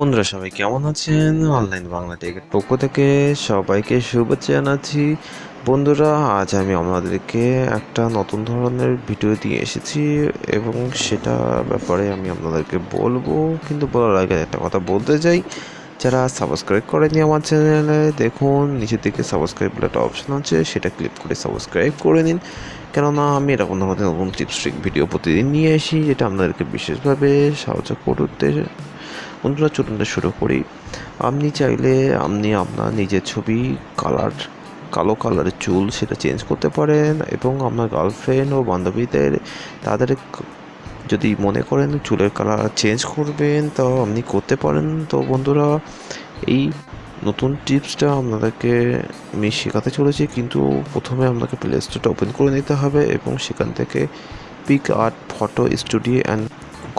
বন্ধুরা, সবাই কেমন আছেন? অনলাইন বাংলা টেকের পক্ষ থেকে সবাইকে শুভেচ্ছা জানাচ্ছি। বন্ধুরা, আজ আমি আপনাদেরকে একটা নতুন ধরনের ভিডিও দিয়ে এসেছি এবং সেটা ব্যাপারে আমি আপনাদেরকে বলব। কিন্তু বলার আগে একটা কথা বলতে চাই। যারা সাবস্ক্রাইব করেনি আমার চ্যানেলে দেখুন, নিচের দিকে সাবস্ক্রাইব বলে একটা অপশন আছে, সেটা ক্লিক করে সাবস্ক্রাইব করে নিন। কেননা, আমি এরকম ধরনের নতুন টিপস ট্রিক ভিডিও প্রতিদিন নিয়ে আসি, যেটা আপনাদেরকে বিশেষভাবে সাহায্য করতে বন্ধুরা, চলুন শুরু করি। আপনি চাইলে আপনি আপনার নিজের ছবি, কালার, কালো কালারের চুল সেটা চেঞ্জ করতে পারেন এবং আপনার গার্লফ্রেন্ড ও বান্ধবীদের তাদের যদি মনে করেন চুলের কালার চেঞ্জ করবেন, তো আপনি করতে পারেন। তো বন্ধুরা, এই নতুন টিপসটা আপনাদেরকে আমি শেখাতে চলেছি, কিন্তু প্রথমে আপনাকে প্লে স্টোরটা ওপেন করে নিতে হবে এবং সেখান থেকে PicsArt photo studio and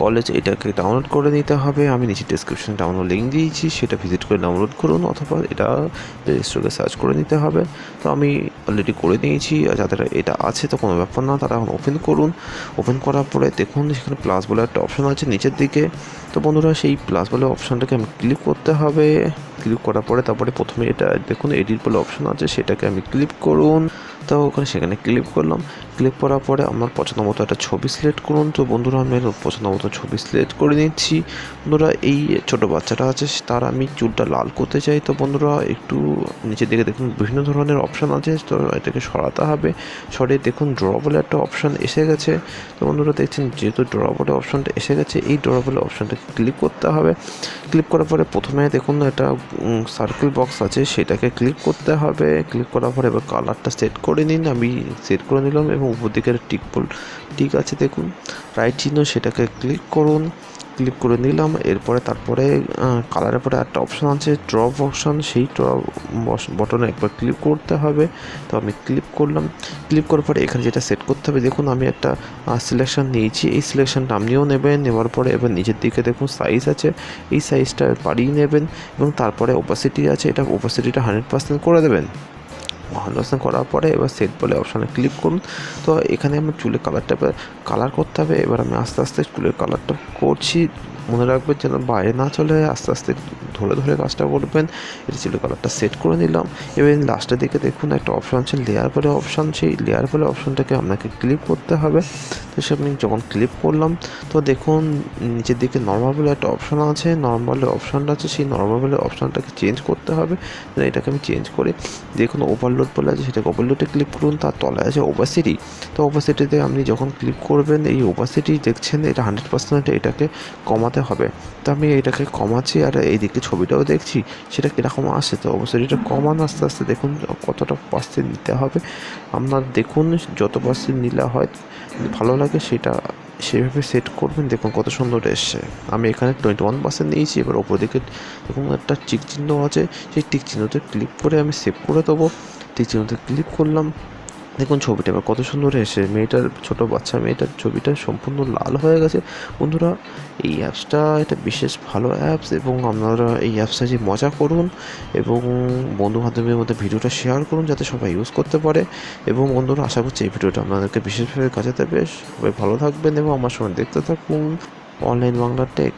collage এটাকে ডাউনলোড করে নিতে হবে। আমি নিচে ডিসক্রিপশনে ডাউনলোড লিঙ্ক দিয়েছি, সেটা ভিজিট করে ডাউনলোড করুন অথবা এটা প্লে স্টোরে সার্চ করে নিতে হবে। তো আমি অলরেডি করে নিয়েছি, আর যাদের এটা আছে, তো কোনো ব্যাপার না, তারা এখন ওপেন করুন। ওপেন করার পরে দেখুন, সেখানে প্লাস বলে একটা অপশান আছে নিচের দিকে। তো বন্ধুরা, সেই প্লাস বলে অপশানটাকে আমি ক্লিক করতে হবে। ক্লিক করার পরে তারপরে প্রথমে এটা দেখুন এডিট বলে অপশান আছে, সেটাকে আমি ক্লিক করুন। তো ওখানে সেখানে ক্লিক করলাম। ক্লিক করার পরে আমার পছন্দ মতো একটা ছবি সিলেক্ট করুন। তো বন্ধুরা, আমি পছন্দ মতো ছবি সিলেক্ট করে নিচ্ছি। বন্ধুরা, এই ছোট বাচ্চাটা আছে, তার আমি চুলটা লাল করতে চাই। তো বন্ধুরা, একটু নিচের দিকে দেখুন, বিভিন্ন ধরনের অপশান আছে। তো এটাকে সরাতে হবে। সরিয়ে দেখুন ড্র বলে একটা অপশান এসে গেছে। তো বন্ধুরা, দেখছেন, যেহেতু ড্র বলে অপশানটা এসে গেছে, এই ড্র বলে অপশানটাকে ক্লিক করতে হবে। ক্লিক করার পরে প্রথমে দেখুন, একটা সার্কেল বক্স আছে, সেটাকে ক্লিক করতে হবে। ক্লিক করার পরে এবার কালারটা সেট করে নিন, আমি সেট করে নিলাম এবং উপর দিকে টিক টিক আছে দেখুন। রাইট চিহ্ন সেটাকে ক্লিক করুন ক্লিক করে নিলাম, এরপরে তারপরে কালারের পরে একটা অপশান আছে ড্রপ অপশান সেই ড্রপ বটনে একবার ক্লিক করতে হবে। তো আমি ক্লিক করলাম ক্লিক করার পরে এখানে যেটা সেট করতে হবে, দেখুন আমি একটা সিলেকশন নিয়েছি, এই সিলেকশনটা আপনিও নেবেন, নেওয়ার পরে এবার নিচের দিকে দেখুন সাইজ আছে, এই সাইজটা বাড়িয়ে নেবেন এবং তারপরে ওপাসিটি আছে, এটা ওপাসিটিটা হান্ড্রেড পার্সেন্ট করে দেবেন। হান্ড্রেড করার পরে এবার সেট বলে অপশানে ক্লিক করুন। তো এখানে আমার চুলের কালারটা কালার করতে হবে। এবার আমি আস্তে আস্তে চুলের কালারটা করছি। মনে রাখবে যেন বাইরে না চলে আস্তে আস্তে ধরে ধরে কাজটা করবেন। এটা চুলের কালারটা সেট করে নিলাম। এবার লাস্টের দিকে দেখুন একটা অপশান আছে লেয়ার বলে অপশান সেই লেয়ার বলে অপশানটাকে আপনাকে ক্লিপ করতে হবে। তো সে আমি যখন ক্লিপ করলাম, তো দেখুন নিচের দিকে নর্মাল বলে একটা অপশান আছে নর্মাল অপশানটা আছে। সেই নর্মাল বলে অপশানটাকে চেঞ্জ করতে হবে। এটাকে আমি চেঞ্জ করে। দেখুন ওভারলোড বলে আছে, সেটাকে ওভারলোডে ক্লিক করুন। তার তলায় আছে ওভাসিটি তো ওভাসিটিতে আপনি যখন ক্লিক করবেন, এই ওভাসিটি দেখছেন, এটা হান্ড্রেড পার্সেন্ট এটাকে কমাতে হবে। তো আমি এটাকে কমাচ্ছি আর এইদিকে ছবিটাও দেখছি, সেটা কীরকম আসে? তো অবশ্যই এটা কমান আস্তে আস্তে দেখুন, কতটা পার্সেন্ট নিতে হবে। আপনার দেখুন, যত পার্সেন্ট নিলে হয়, ভালো লাগে সেটা, সেভাবে সেট করবেন। দেখুন কত সুন্দর এসছে। আমি এখানে টোয়েন্টি ওয়ান পার্সেন্ট নিয়েছি, এবার ওপর দিকে দেখুন একটা টিক চিহ্ন আছে। সেই টিক চিহ্নতে ক্লিক করে আমি সেভ করে দেবো। টিক চিহ্নতে ক্লিক করলাম। দেখুন ছবিটা, এবার কত সুন্দর এসে মেয়েটার, ছোট বাচ্চা মেয়েটার ছবিটা সম্পূর্ণ লাল হয়ে গেছে। বন্ধুরা, এই অ্যাপসটা এটা বিশেষ ভালো অ্যাপস এবং আপনারা এই অ্যাপসটা যে মজা করুন এবং বন্ধু বান্ধবের মধ্যে ভিডিওটা শেয়ার করুন যাতে সবাই ইউজ করতে পারে। এবং বন্ধুরা, আশা করছি এই ভিডিওটা আপনাদেরকে বিশেষভাবে কাজে দেবে। সবাই ভালো থাকবেন এবং আমার সঙ্গে দেখতে থাকুন। Online Bangla take